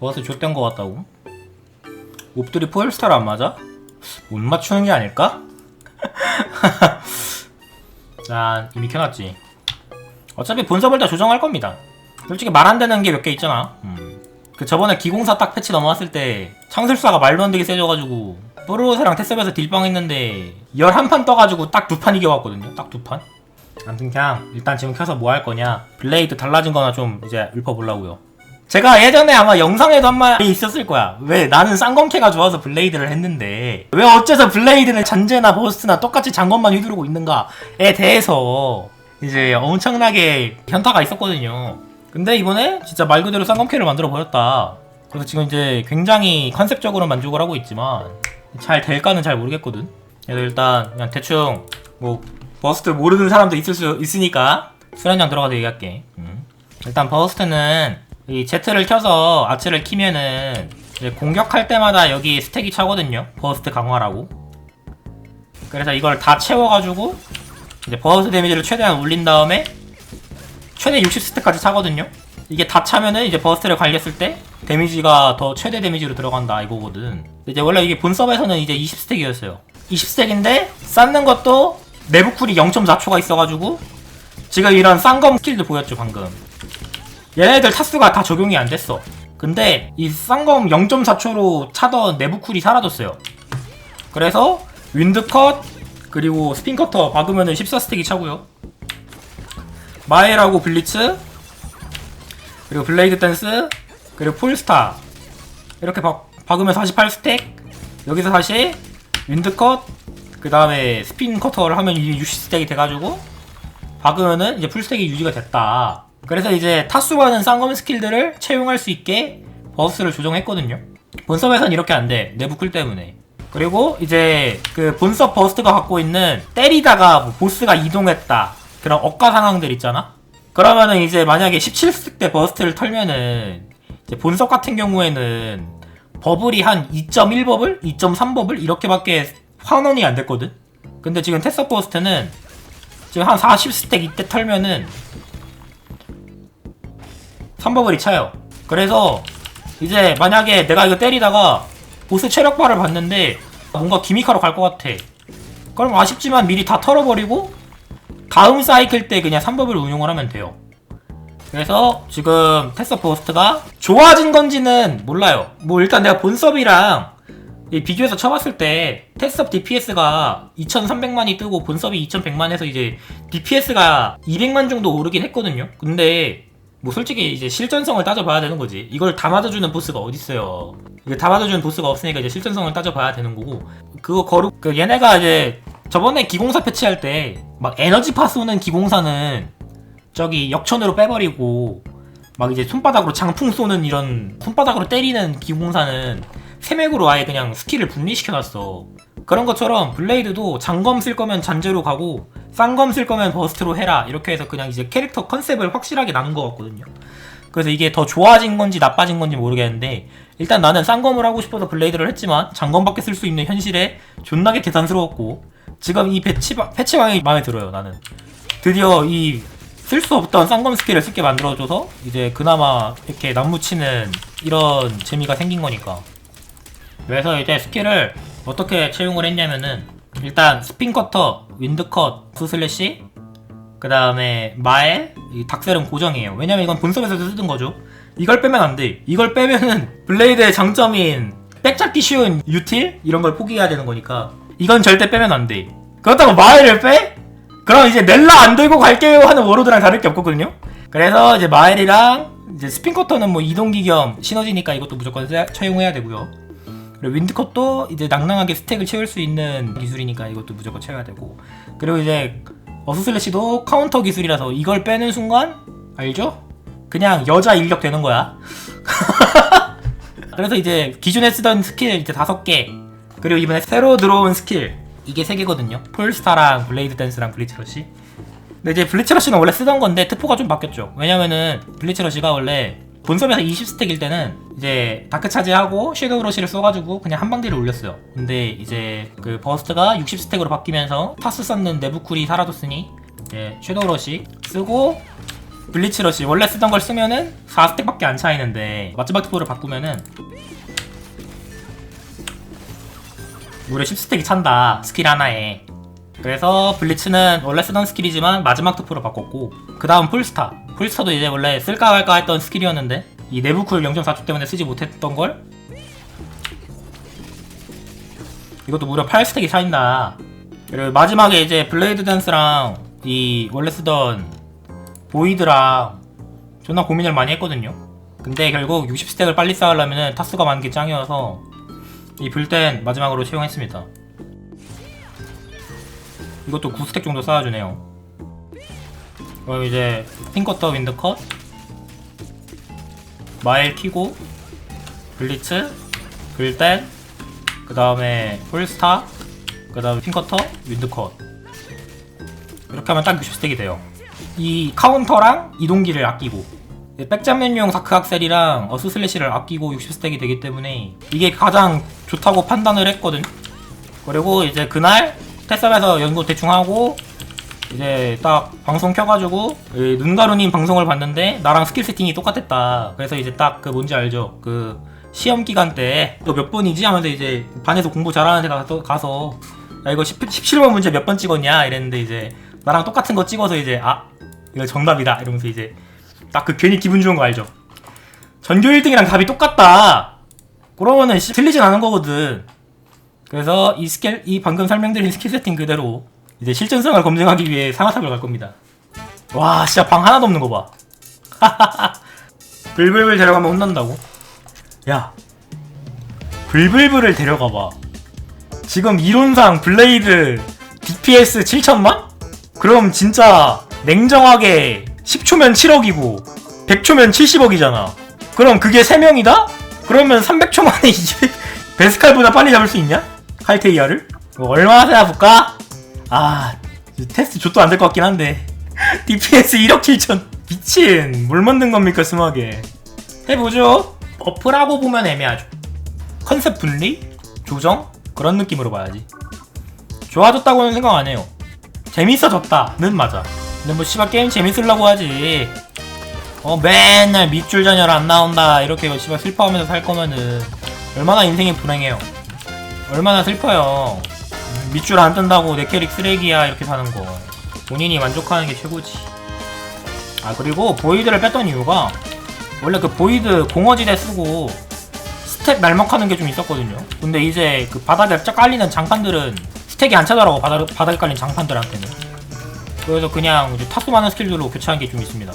버스 좆된 거 같다고? 옵들이 포일스타를 안 맞아? 못 맞추는 게 아닐까? 자 이미 켜놨지 어차피 본섭을 다 조정할 겁니다 솔직히 말 안 되는 게 몇 개 있잖아 음. 그 저번에 기공사 딱 패치 넘어왔을 때 창술사가 말도 안 되게 세져가지고 프로세랑 테스업에서 딜빵 했는데 11판 떠가지고 딱 두 판 이겨왔거든요 딱 두판 아무튼 그냥 일단 지금 켜서 뭐 할 거냐 블레이드 달라진 거나 좀 이제 읊어보려고요 제가 예전에 아마 영상에도 한 말이 있었을 거야 왜 나는 쌍검캐가 좋아서 블레이드를 했는데 왜 어째서 블레이드는 잔재나 버스트나 똑같이 장검만 휘두르고 있는가에 대해서 이제 엄청나게 현타가 있었거든요 근데 이번에 진짜 말 그대로 쌍검캐를 만들어 버렸다 그래서 지금 이제 굉장히 컨셉적으로 만족을 하고 있지만 잘 될까는 잘 모르겠거든 그래서 일단 그냥 대충 뭐 버스트 모르는 사람도 있을 수 있으니까 술 한잔 들어가서 얘기할게. 음. 일단 버스트는 이 Z를 켜서 아츠를 키면은 공격할 때마다 여기 스택이 차거든요. 버스트 강화라고. 그래서 이걸 다 채워가지고 이제 버스트 데미지를 최대한 올린 다음에 최대 60스택까지 차거든요. 이게 다 차면은 이제 버스트를 갈렸을 때 데미지가 더 최대 데미지로 들어간다 이거거든. 이제 원래 이게 본섭에서는 이제 20스택이었어요. 20스택인데 쌓는 것도 내부 쿨이 0.4초가 있어가지고 지금 이런 쌍검 스킬도 보였죠 방금. 얘네들 타수가 다 적용이 안 됐어. 근데 이 쌍검 0.4초로 차던 내부 쿨이 사라졌어요. 그래서 윈드컷 그리고 스핀커터 박으면은 14스택이 차고요. 마엘하고 블리츠 그리고 블레이드 댄스 그리고 폴스타 이렇게 박, 박으면 48스택 여기서 다시 윈드컷 그 다음에 스핀 커터를 하면 이게 60스택이 돼가지고 박으면은 이제 풀스택이 유지가 됐다 그래서 이제 타수 많은 쌍검 스킬들을 채용할 수 있게 버스를 조정했거든요 본섭에선 이렇게 안 돼 내부 쿨 때문에 그리고 이제 그 본섭 버스트가 갖고 있는 때리다가 뭐 보스가 이동했다 그런 억가 상황들 있잖아 그러면은 이제 만약에 17스택 때 버스트를 털면은 본섭 같은 경우에는 버블이 한 2.1버블? 2.3버블? 이렇게밖에 환원이 안 됐거든? 근데 지금 테서 버스트는 지금 한 40스택 이때 털면은 3버블이 차요. 그래서 이제 만약에 내가 이거 때리다가 보스 체력바를 봤는데 뭔가 기미카로 갈것 같아. 그럼 아쉽지만 미리 다 털어버리고 다음 사이클 때 그냥 3버블 운용을 하면 돼요. 그래서 지금 테서 버스트가 좋아진 건지는 몰라요. 뭐 일단 내가 본섭이랑 이 비교해서 쳐봤을 때 테스업 DPS가 2300만이 뜨고 본섭이 2100만에서 이제 DPS가 200만 정도 오르긴 했거든요. 근데 뭐 솔직히 이제 실전성을 따져봐야 되는 거지. 이걸 다 맞아주는 보스가 어딨어요. 이게 다 맞아주는 보스가 없으니까 이제 실전성을 따져봐야 되는 거고 그거 거루 그 얘네가 이제 저번에 기공사 패치할 때 막 에너지파 쏘는 기공사는 저기 역천으로 빼버리고 막 이제 손바닥으로 장풍 쏘는 이런 손바닥으로 때리는 기공사는 세맥으로 아예 그냥 스킬을 분리시켜놨어. 그런 것처럼 블레이드도 장검 쓸 거면 잔재로 가고 쌍검 쓸 거면 버스트로 해라 이렇게 해서 그냥 이제 캐릭터 컨셉을 확실하게 나눈 것 같거든요. 그래서 이게 더 좋아진 건지 나빠진 건지 모르겠는데 일단 나는 쌍검을 하고 싶어서 블레이드를 했지만 장검밖에 쓸 수 있는 현실에 존나게 계산스러웠고 지금 이 패치, 패치방이 마음에 들어요 나는. 드디어 이 쓸 수 없던 쌍검 스킬을 쉽게 만들어줘서 이제 그나마 이렇게 난무치는 이런 재미가 생긴 거니까. 그래서 이제 스킬을 어떻게 채용을 했냐면은 일단 스핀커터, 윈드컷, 스슬래시 그 다음에 이 닥셀은 고정이에요. 왜냐면 이건 본섭에서도 쓰던 거죠. 이걸 빼면 안 돼. 이걸 빼면은 블레이드의 장점인 백잡기 쉬운 유틸 이런 걸 포기해야 되는 거니까 이건 절대 빼면 안 돼. 그렇다고 마엘을 빼? 그럼 이제 넬라 안 들고 갈게요 하는 워로드랑 다를 게 없거든요. 그래서 이제 마엘이랑 이제 스핀커터는 뭐 이동기 겸 시너지니까 이것도 무조건 사- 채용해야 되고요. 그리고 윈드컷도 이제 낭낭하게 스택을 채울 수 있는 기술이니까 이것도 무조건 채워야 되고 그리고 이제 어스슬래시도 카운터 기술이라서 이걸 빼는 순간 알죠? 그냥 여자 인력 되는 거야. 그래서 이제 기존에 쓰던 스킬 이제 다섯 개 그리고 이번에 새로 들어온 스킬 이게 세 개거든요. 폴스타랑 블레이드 댄스랑 블리츠러시. 근데 이제 블리츠러시는 원래 쓰던 건데 특포가 좀 바뀌었죠. 왜냐면은 블리츠러시가 원래 본섭에서 20스택일 때는 이제 다크 차지하고 섀도우 러시를 써가지고 그냥 한 방대를 올렸어요. 근데 이제 그 버스트가 60스택으로 바뀌면서 타스 쌓는 내부 쿨이 사라졌으니 이제 섀도우 러시 쓰고 블리츠러시 원래 쓰던 걸 쓰면은 4스택밖에 안 차이는데 마지막 투포를 바꾸면은 무려 10스택이 찬다 스킬 하나에 그래서 블리츠는 원래 쓰던 스킬이지만 마지막 투포로 바꿨고 그 다음 풀스타 풀스타도 이제 원래 쓸까 말까 했던 스킬이었는데 이 내부 쿨 0.4초 때문에 쓰지 못했던 걸 이것도 무려 8스택이 차인다 그리고 마지막에 이제 블레이드 댄스랑 이 원래 쓰던 보이드랑 존나 고민을 많이 했거든요. 근데 결국 60스택을 빨리 쌓으려면 타수가 많은 게 짱이어서 이 불땐 마지막으로 채용했습니다. 이것도 9스택 정도 쌓아주네요. 그럼 이제 핑커터 윈드 컷. 마일 키고 블리츠 불땐 그 다음에 폴스타 그 다음에 핑커터 윈드 컷. 이렇게 하면 딱 60스택이 돼요. 이 카운터랑 이동기를 아끼고 백장면용 사크 악셀이랑 어스 슬래시를 아끼고 60스택이 되기 때문에 이게 가장 좋다고 판단을 했거든. 그리고 이제 그날 테스업에서 연구 대충 하고 이제 딱 방송 켜가지고 이 눈가루님 방송을 봤는데 나랑 스킬 세팅이 똑같았다 그래서 이제 딱 그 뭔지 알죠 그 시험 기간 때또몇 번이지 하면서 이제 반에서 공부 잘하는 데 가서, 가서 야 이거 10, 17번 문제 몇 번 찍었냐 이랬는데 이제 나랑 똑같은 거 찍어서 이제 아 이거 정답이다 이러면서 이제 딱 그 괜히 기분 좋은 거 알죠? 전교 1등이랑 답이 똑같다. 그러면은 씨, 틀리진 않은 거거든. 그래서 이 스킬 이 방금 설명드린 스킬 세팅 그대로 이제 실전성을 검증하기 위해 상하탑을 갈 겁니다. 와 진짜 방 하나도 없는 거 봐. 불불불 데려가면 혼난다고? 야 불불불을 데려가 봐. 지금 이론상 블레이드 DPS 7천만? 그럼 진짜 냉정하게 10초면 7억이고 100초면 70억이잖아. 그럼 그게 3명이다? 그러면 300초 만에 200 베스칼보다 빨리 잡을 수 있냐? 칼테이아를? 뭐 얼마나 볼까? 아 테스트 좆도 안 될 것 같긴 한데 DPS 1억 7천 미친 뭘 만든 겁니까 스마게 해보죠 버프라고 보면 애매하죠 컨셉 분리? 조정? 그런 느낌으로 봐야지 좋아졌다고는 생각 안 해요 재밌어졌다는 맞아. 근데 뭐 씨발 게임 재밌으려고 하지. 어 맨날 밑줄 전열 안 나온다 이렇게 뭐 씨발 슬퍼하면서 살 거면은 얼마나 인생이 불행해요. 얼마나 슬퍼요. 음, 밑줄 안 뜬다고 내 캐릭 쓰레기야 이렇게 사는 거. 본인이 만족하는 게 최고지. 아 그리고 보이드를 뺐던 이유가 원래 그 보이드 공어지대 쓰고 스택 날먹하는 게 좀 있었거든요. 근데 이제 그 바닥에 쫙 깔리는 장판들은 스택이 안 차더라고 바닥, 바닥에 깔린 장판들한테는 그래서 그냥 이제 타수 많은 스킬들로 교체한 게 좀 있습니다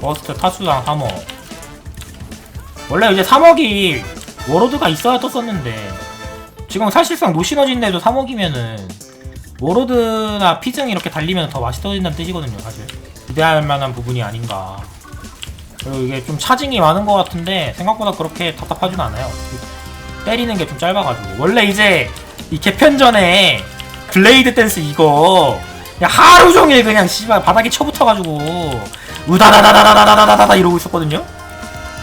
버스트 타수당 3억 원래 이제 3억이 워로드가 있어야 떴었는데 지금 사실상 노시너진데도 3억이면은 워로드나 피증 이렇게 달리면 더 맛있어진다는 뜻이거든요 사실 기대할 만한 부분이 아닌가 그리고 이게 좀 차징이 많은 것 같은데 생각보다 그렇게 답답하진 않아요. 때리는 게 좀 짧아가지고 원래 이제 이 개편 전에 블레이드 댄스 이거 그냥 하루 종일 그냥 씨발 바닥에 쳐붙어가지고 우다다다다다다다다다 이러고 있었거든요.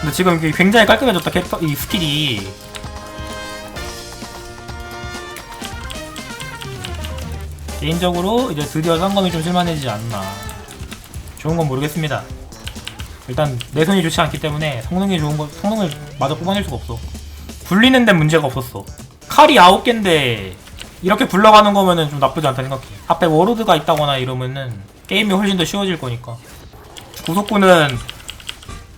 근데 지금 이게 굉장히 깔끔해졌다 캐릭터 이 스킬이 개인적으로 이제 드디어 상검이 좀 쓸만해지지 않나 좋은 건 모르겠습니다. 일단 내 손이 좋지 않기 때문에 성능이 좋은 거 성능을 마저 뽑아낼 수가 없어. 굴리는 데 문제가 없었어. 칼이 아홉 개인데 이렇게 굴러가는 거면은 좀 나쁘지 않다 생각해. 앞에 워로드가 있다거나 이러면은 게임이 훨씬 더 쉬워질 거니까. 구속구는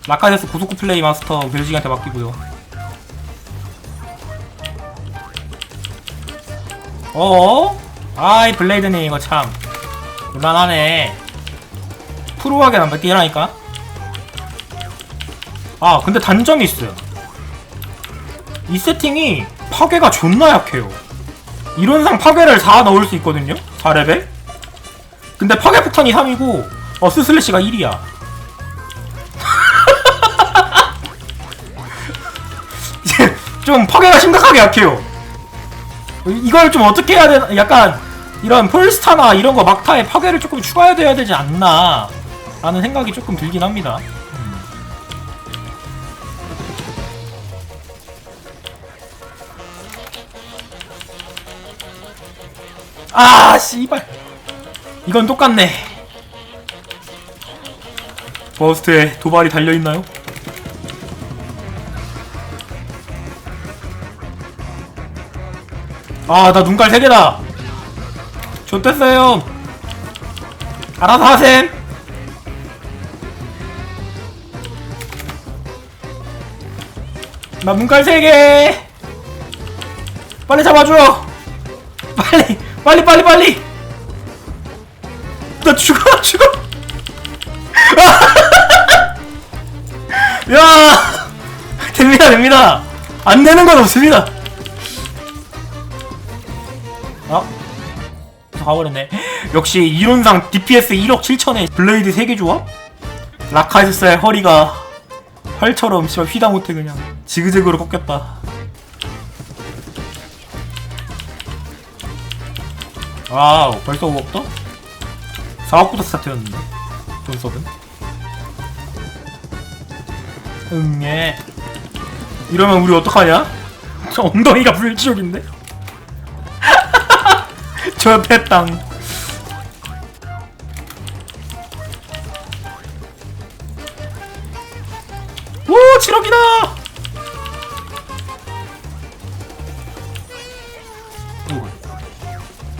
라카데스 구속구 플레이 마스터 벨직한테 맡기고요. 어어? 아이 블레이드님 이거 참 곤란하네. 프로하게 안 맡기라니까. 아 근데 단점이 있어요 이 세팅이 파괴가 존나 약해요 이론상 파괴를 4 넣을 수 있거든요 4레벨 근데 파괴 폭탄이 3이고 어스 슬래시가 1이야 좀 파괴가 심각하게 약해요. 이걸 좀 어떻게 해야 되나 약간 이런 폴스타나 이런 거 막타에 파괴를 조금 추가해야 되지 않나 라는 생각이 조금 들긴 합니다. 아 씨발. 이건 똑같네. 버스트에 도발이 달려있나요? 아 나 눈깔 3개다. 좋댔어요. 알아서 하셈. 나 눈깔 3개. 빨리 잡아줘. 빨리 빨리 빨리 빨리. 나 죽어 죽어. 야 됩니다 됩니다. 안 되는 건 없습니다 가버렸네 역시 이론상 DPS 1억 7천에 블레이드 3개 조합? 라카이스의 허리가 활처럼 씨발 휘다 못해 그냥 지그재그로 꺾였다 와우 벌써 5억도? 4억부터 스타트였는데 돈섭은 응예 이러면 우리 어떡하냐? 저 엉덩이가 불지옥인데? 저 대땅. 오 7억이다!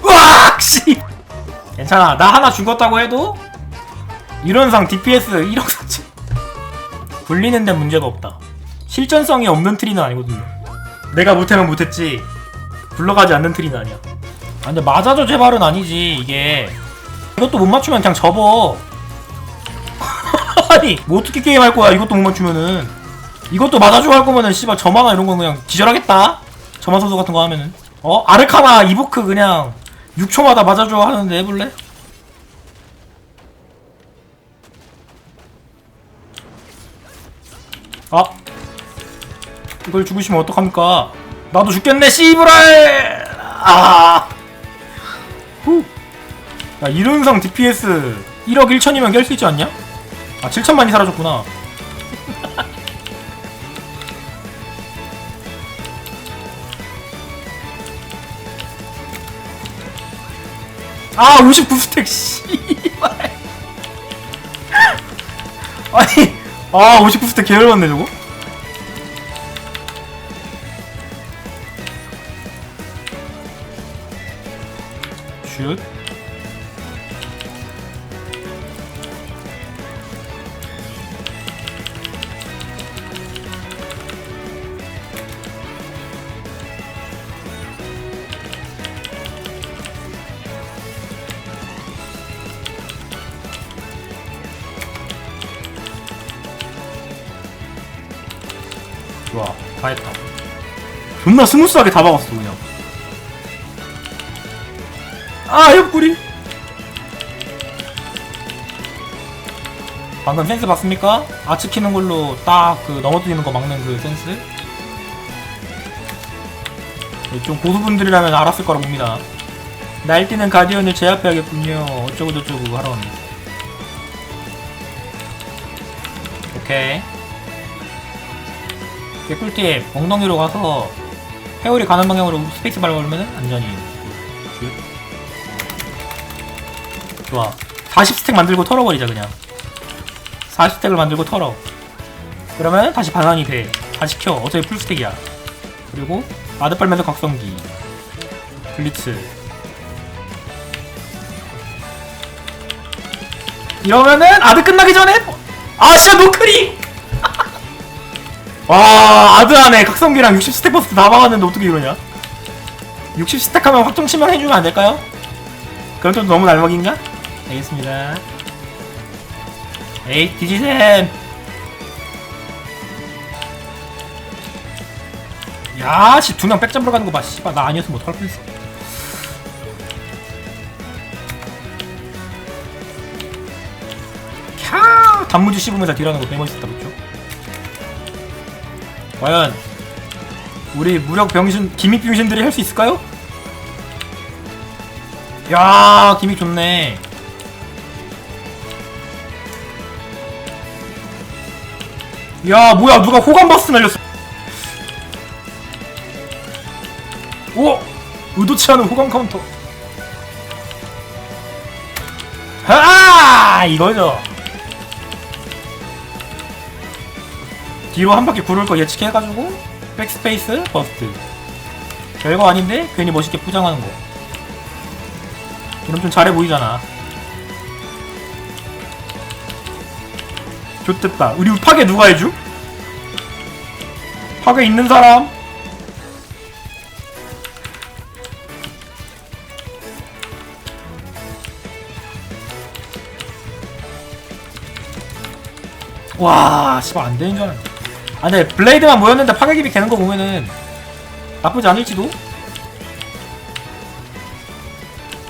으악 씨! 괜찮아. 나 하나 죽었다고 해도 이론상 DPS 1억 4천 굴리는데 문제가 없다. 실전성이 없는 트리는 아니거든요. 내가 못하면 못했지. 굴러가지 않는 트리는 아니야 아 근데 맞아줘 제발은 아니지 이게. 이것도 못 맞추면 그냥 접어. 아니 뭐 어떻게 게임할 거야 이것도 못 맞추면은. 이것도 맞아주고 할 거면은 씨발 저만화 이런 거 그냥 기절하겠다. 저만 선수 같은 거 하면은. 어? 아르카나 이보크 그냥 6초마다 맞아줘 하는데 해볼래? 아. 이걸 죽으시면 어떡합니까? 나도 죽겠네 씨브랄! 아 후. 야 이론상 DPS 1억 1천이면 깰 수 있지 않냐? 아 7천만이 사라졌구나 아 59스택 씨발 아니 아 59스택 개열받네 저거 좋아. 다 했다. 존나 스무스하게 다 박았어 그냥. 아 옆구리? 방금 센스 봤습니까? 아츠 키는 걸로 딱 그 넘어뜨리는 거 막는 그 센스? 네, 좀 고수분들이라면 알았을 거라 봅니다. 날뛰는 가디언을 제압해야겠군요. 어쩌고 저쩌고 하러 왔네. 오케이 개꿀팁 엉덩이로 가서 회오리 가는 방향으로 스페이스 발 걸으면 안전히 슛. 좋아. 40스택 만들고 털어버리자 그냥. 40스택을 만들고 털어. 그러면 다시 반환이 돼. 다시 켜. 어차피 풀스택이야. 그리고 아드 빨면서 각성기. 블리츠. 이러면은 아드 끝나기 전에 아 씨발 노크리 와 아드 안에 각성기랑 60스택 버스 다 막았는데 어떻게 이러냐 60스택 하면 확정 치명 해주면 안 될까요? 그럼 좀 너무 날먹인가? 알겠습니다 에이 디지샘 야씨 두 명 백잡으러 가는 거봐 씨발 나 아니었으면 어떡할 뻔했어 캬 단무지 씹으면서 딜하는 거 개멋있다 그쵸? 과연 우리 무력 병신 기믹 병신들이 할 수 있을까요? 야 기믹 좋네. 야 뭐야 누가 호감버스 날렸어 오! 의도치 않은 호감 카운터 아 이거죠 뒤로 한 바퀴 구를 거 예측해가지고 백스페이스 버스트 별거 아닌데 괜히 멋있게 포장하는 거 이러면 좀 잘해 보이잖아 좋됐다 우리 파괴 누가 해줌? 파괴 있는 사람? 와, 씨발 안 되는 줄 알았네. 아, 근데 블레이드만 모였는데 파괴기비 되는 거 보면은 나쁘지 않을지도.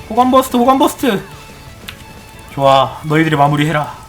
호감 버스트, 호감 버스트. 좋아, 너희들이 마무리해라.